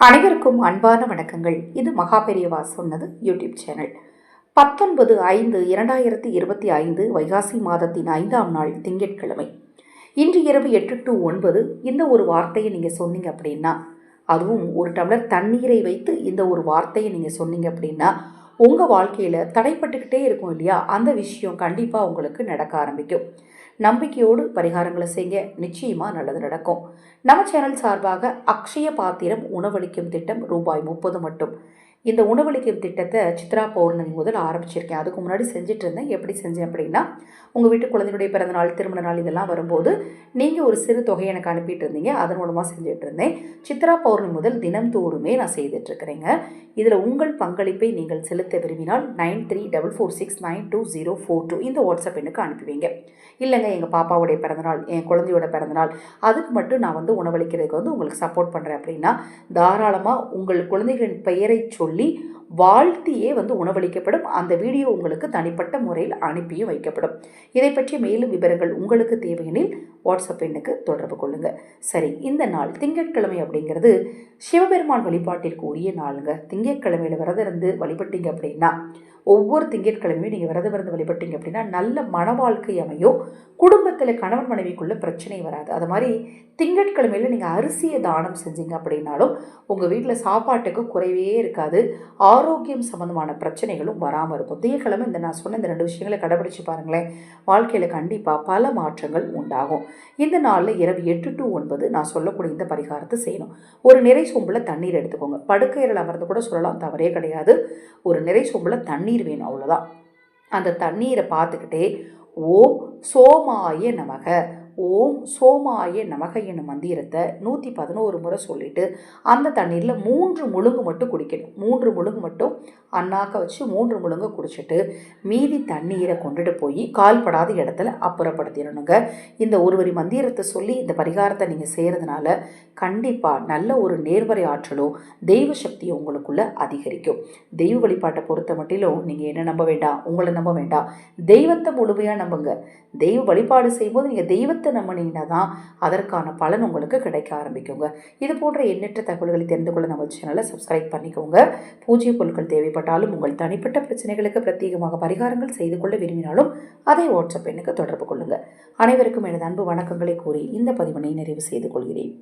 அனைவருக்கும் அன்பான வணக்கங்கள். இது மகா பெரியவா சொன்னது யூடியூப் சேனல். பத்தொன்பது ஐந்து இரண்டாயிரத்தி இருபத்தி ஐந்து வைகாசி மாதத்தின் ஐந்தாம் நாள் திங்கட்கிழமை. இன்று இரவு எட்டு டு ஒன்பது இந்த ஒரு வார்த்தையை நீங்கள் சொன்னீங்க அப்படின்னா அதுவும் ஒரு டம்ளர் தண்ணீரை வைத்து இந்த ஒரு வார்த்தையை நீங்கள் சொன்னீங்க அப்படின்னா உங்கள் வாழ்க்கையில் தடைப்பட்டுக்கிட்டே இருக்கும் இல்லையா? அந்த விஷயம் கண்டிப்பாக உங்களுக்கு நடக்க ஆரம்பிக்கும். நம்பிக்கையோடு பரிகாரங்களை செய்ய நிச்சயமாக நல்லது நடக்கும். நம்ம சேனல் சார்பாக அக்ஷய பாத்திரம் உணவளிக்கும் திட்டம் ரூபாய் முப்பது மட்டும். இந்த உணவளிக்கும் திட்டத்தை சித்ரா பௌர்ணமி முதல் ஆரம்பிச்சிருக்கேன். அதுக்கு முன்னாடி செஞ்சுட்டு இருந்தேன் எப்படி செஞ்சேன் அப்படின்னா உங்கள் வீட்டு குழந்தையுடைய பிறந்தநாள் திருமண நாள் இதெல்லாம் வரும்போது நீங்கள் ஒரு சிறு தொகையை எனக்கு அனுப்பிட்டு இருந்தீங்க அதன் மூலமாக செஞ்சுட்டு இருந்தேன் சித்ரா பௌர்ணமி முதல் தினம்தோறுமே நான் செய்துட்ருக்கிறேங்க இதில் உங்கள் பங்களிப்பை நீங்கள் செலுத்த விரும்பினால் nine three double four six nine two zero four two இந்த வாட்ஸ்அப் எனக்கு அனுப்புவீங்க. இல்லைங்க எங்கள் பாப்பாவுடைய பிறந்தநாள் என் குழந்தையோட பிறந்தநாள் அதுக்கு மட்டும் நான் வந்து உணவளிக்கிறதுக்கு வந்து உங்களுக்கு சப்போர்ட் பண்ணுறேன் அப்படின்னா தாராளமாக உங்கள் குழந்தைகளின் பெயரை சொல்லி வாழ்த்தியே வந்து உணவளிக்கப்படும். அந்த வீடியோ உங்களுக்கு தனிப்பட்ட முறையில் அனுப்பியும் வைக்கப்படும். இதை பற்றி மேலும் விவரங்கள் உங்களுக்கு தேவையெனில் வாட்ஸ்அப் எண்ணுக்கு தொடர்பு கொள்ளுங்கள் சரி இந்த நாள் திங்கட்கிழமை அப்படிங்கிறது சிவபெருமான் வழிபாட்டிற்கு உரிய நாளுங்க. திங்கட்கிழமையில் விரதம் இருந்து வழிபட்டீங்க அப்படின்னா ஒவ்வொரு திங்கட்கிழமையும் நீங்கள் விரதம் இருந்து வழிபட்டீங்க அப்படின்னா நல்ல மன வாழ்க்கை அமையும். குடும்பத்தில் கணவன் மனைவிக்குள்ளே பிரச்சனை வராது. அது மாதிரி திங்கட்கிழமையில் நீங்கள் அரிசியை தானம் செஞ்சீங்க அப்படின்னாலும் உங்கள் வீட்டில் சாப்பாட்டுக்கு குறைவே இருக்காது. ஆரோக்கியம் சம்மந்தமான பிரச்சனைகளும் வராமல் இருக்கும். திங்கட்கிழமை இந்த நான் சொன்ன இந்த ரெண்டு விஷயங்களை கடைபிடிச்சு பாருங்களேன். வாழ்க்கையில் கண்டிப்பாக பல மாற்றங்கள் உண்டாகும். இந்த நாளில் இரவு எட்டு டு ஒன்பது நான் சொல்லக்கூடிய இந்த பரிகாரத்தை செய்யணும். ஒரு நிறை சொம்பில் தண்ணீர் எடுத்துக்கோங்க. படுக்கையில் அமர்ந்து கூட சொல்லலாம். தவறே கிடையாது. ஒரு நிறை சொம்பில் தண்ணீர் வேணும் அவ்வளோதான் அந்த தண்ணீரை பார்த்துக்கிட்டே ஓம் சோமாய நமக ஓம் சோமாய நமக என்னும் மந்திரத்தை நூற்றி பதினோரு முறை சொல்லிட்டு அந்த தண்ணீரில் மூன்று முழுங்கு மட்டும் குடிக்கணும். மூன்று முழுங்கு மட்டும் அண்ணாக்க வச்சு மூன்று முழுங்க குடிச்சிட்டு மீதி தண்ணீரை கொண்டுட்டு போய் கால்படாத இடத்துல அப்புறப்படுத்திடணுங்க. இந்த ஒருவரி மந்திரத்தை சொல்லி இந்த பரிகாரத்தை நீங்கள் செய்கிறதுனால கண்டிப்பாக நல்ல ஒரு நேர்வரை ஆற்றலும் தெய்வ சக்தியும் உங்களுக்குள்ளே அதிகரிக்கும். தெய்வ வழிபாட்டை பொறுத்த மட்டிலும் நீங்கள் என்ன நம்ப வேண்டாம்? உங்களை நம்ப வேண்டாம். தெய்வத்தை முழுமையாக நம்புங்க. தெய்வ வழிபாடு செய்யும்போது நீங்கள் தெய்வத்தை நம்பினீங்கன்னா தான் அதற்கான பலன் உங்களுக்கு கிடைக்க ஆரம்பிக்குங்க. இது போன்ற எண்ணற்ற தகவல்களை தெரிந்து கொள்ள நம்ம சேனலை சப்ஸ்கிரைப் பண்ணிக்கோங்க. பூஜ்ய பொருட்கள் தேவைப்பட்டாலும் உங்கள் தனிப்பட்ட பிரச்சனைகளுக்கு பிரத்யேகமாக பரிகாரங்கள் செய்து கொள்ள விரும்பினாலும் அதை வாட்ஸ்அப் எண்ணுக்கு தொடர்பு கொள்ளுங்கள் அனைவருக்கும் எனது அன்பு வணக்கங்களை கூறி இந்த பதிவினை நிறைவு செய்து கொள்கிறேன்.